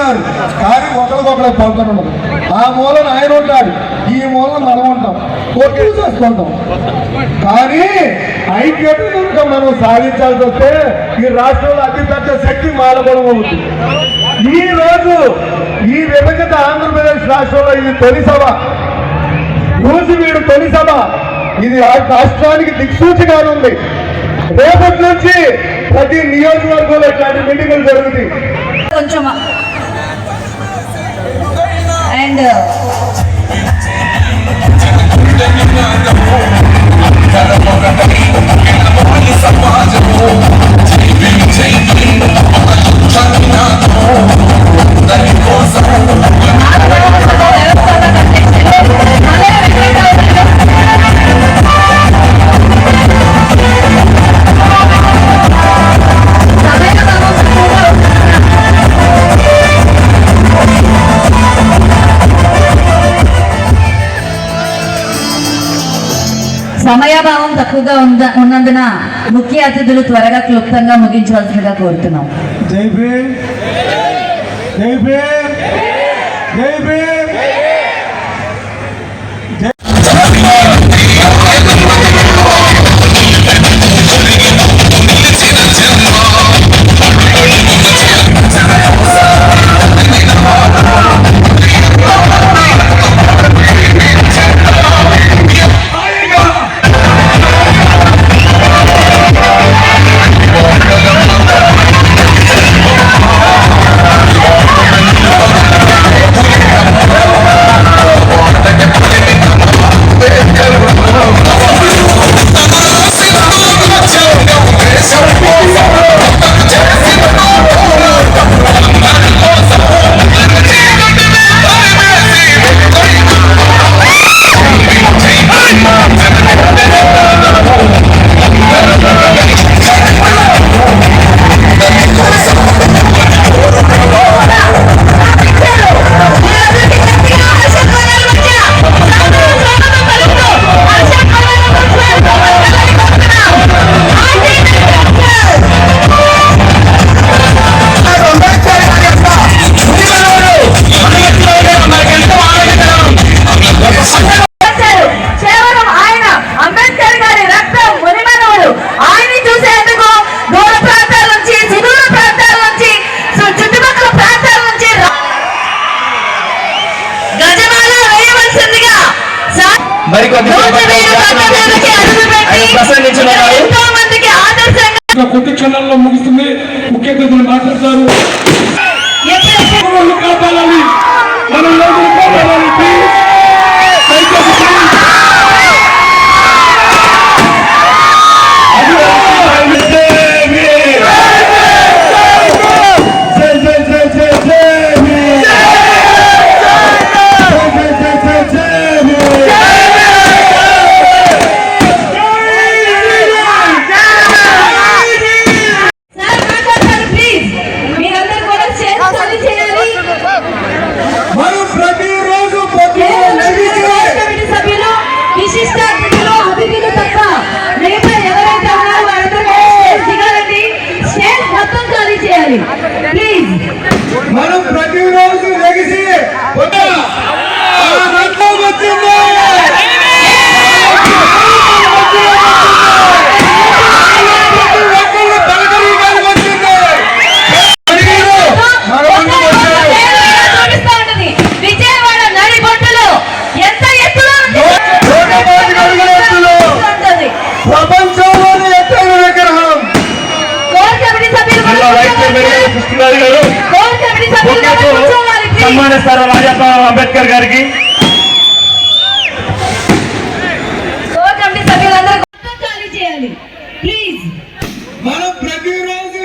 ఉన్నారు కానీ ఒకరికొకరు పొందడం ఉండదు. ఆ మూలన ఆయన ఉంటాడు. ఈ మూలన మనం ఉంటాం. కొట్టుకు చేసుకుంటాం. కానీ ఐక్యత కనుక మనం సాధించాల్సి వస్తే ఈ రాష్ట్రంలో అతిపెద్ద శక్తి మాలబలం అవుతుంది ఈ రోజు ఈ విభజిత ఆంధ్రప్రదేశ్ రాష్ట్రంలో ఇది తొలి సభ. రోజు వీడు తొలి సభ. ఇది రాష్ట్రానికి దిక్సూచిగా ఉంది. రేపటి నుంచి ప్రతి నియోజకవర్గంలో ఇట్లాంటి మీటింగులు జరుగుతాయి. కొంచెం and సమయాభావం తక్కువగా ఉంద- ఉన్నందున ముఖ్య అతిథులు త్వరగా క్లుప్తంగా ముగించవలసిందిగా కోరుతున్నాం. జై భీమ్! జై భీమ్! జై భీమ్! ఇంకా కొద్ది క్షణాల్లో ముగుస్తుంది. ముఖ్య అతిథులు మాట్లాడతారు. জানি సన్మానిస్తారు రాజప్ప అంబేద్కర్ గారికి. మనం ప్రతిరోజు